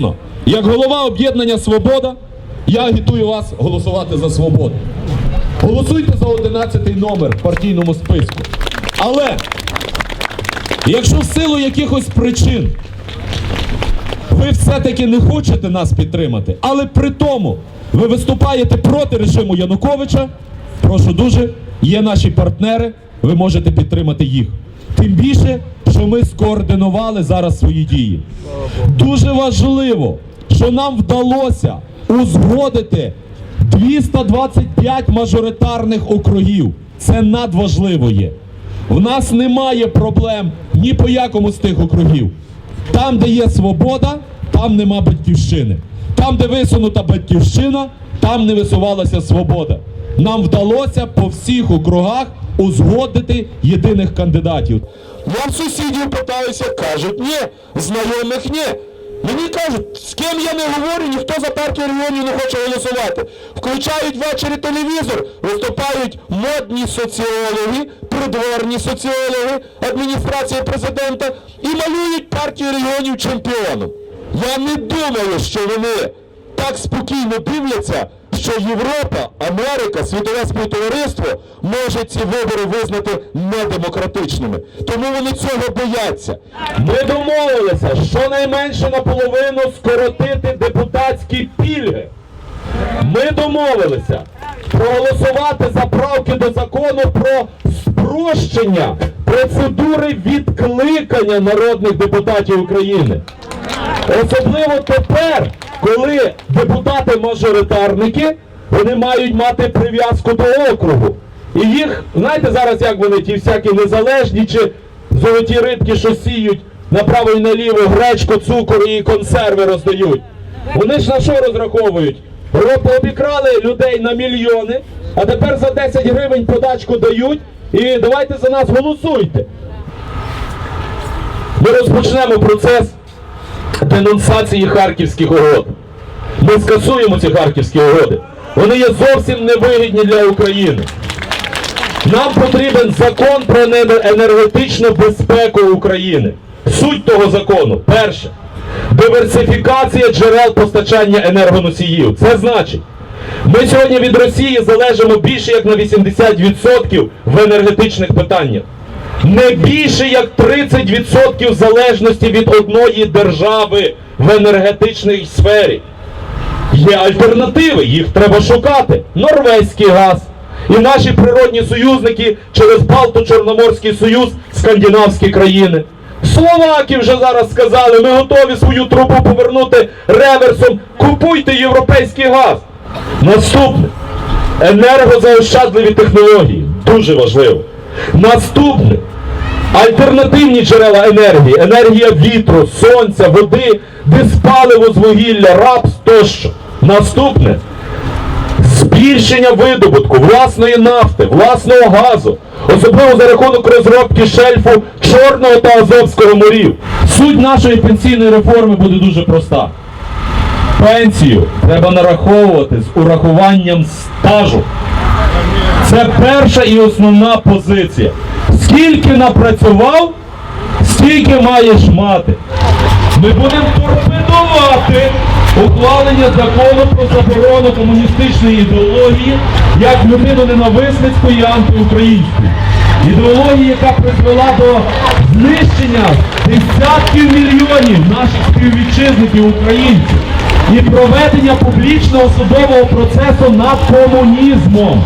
Звісно, як голова об'єднання Свобода, я агітую вас голосувати за свободу. Голосуйте за 11 номер в партійному списку. Але якщо в силу якихось причин ви все-таки не хочете нас підтримати, але при тому ви виступаєте проти режиму Януковича, прошу дуже, є наші партнери, ви можете підтримати їх. Тим більше, що ми скоординували зараз свої дії. Дуже важливо, що нам вдалося узгодити 225 мажоритарних округів. Це надважливо є. В нас немає проблем ні по якому з тих округів. Там, де є свобода, там нема батьківщини. Там, де висунута батьківщина, там не висувалася свобода. Нам вдалося по всіх округах узгодити єдиних кандидатів. Я в сусідів питаюся, кажуть, ні, знайомих ні. Мені кажуть, з ким я не говорю, ніхто за партію регіонів не хоче голосувати. Включають ввечері телевізор, виступають модні соціологи, придворні соціологи адміністрації президента і малюють партію регіонів чемпіоном. Я не думаю, що вони так спокійно дивляться, що Європа, Америка, світове співтовариство може ці вибори визнати недемократичними. Тому вони цього бояться. Ми домовилися щонайменше наполовину скоротити депутатські пільги. Ми домовилися проголосувати за правки до закону про спрощення процедури відкликання народних депутатів України. Особливо тепер, коли депутати-мажоритарники вони мають мати прив'язку до округу. І їх, знаєте, зараз як вони ті всякі незалежні чи золоті рибки, що сіють направо і наліво гречку, цукор і консерви роздають. Вони ж на що розраховують? Ро- Пообікрали людей на мільйони, а тепер за 10 гривень подачку дають. І давайте за нас голосуйте. Ми розпочнемо процес денонсації харківських угод. Ми скасуємо ці харківські угоди. Вони є зовсім невигідні для України. Нам потрібен закон про енергетичну безпеку України. Суть того закону перше диверсифікація джерел постачання енергоносіїв. Це значить, ми сьогодні від Росії залежимо більше як на 80% в енергетичних питаннях. Не більше як 30% залежності від одної держави в енергетичній сфері. Є альтернативи, їх треба шукати. Норвезький газ. І наші природні союзники через Балто-Чорноморський Союз, скандинавські країни. Словаки вже зараз сказали, ми готові свою трубу повернути реверсом. Купуйте європейський газ. Наступне. Енергозаощадливі технології. Дуже важливо. Наступне. Альтернативні джерела енергії, енергія вітру, сонця, води, диспаливо з вугілля, рапс тощо. Наступне збільшення видобутку власної нафти, власного газу, особливо за рахунок розробки шельфу Чорного та Азовського морів. Суть нашої пенсійної реформи буде дуже проста. Пенсію треба нараховувати з урахуванням стажу. Це перша і основна позиція. Скільки напрацював, стільки маєш мати. Ми будемо торпедувати ухвалення закону про заборону комуністичної ідеології як людиноненависницької і антиукраїнської. Ідеології, яка призвела до знищення десятків мільйонів наших співвітчизників українців і проведення публічного судового процесу над комунізмом.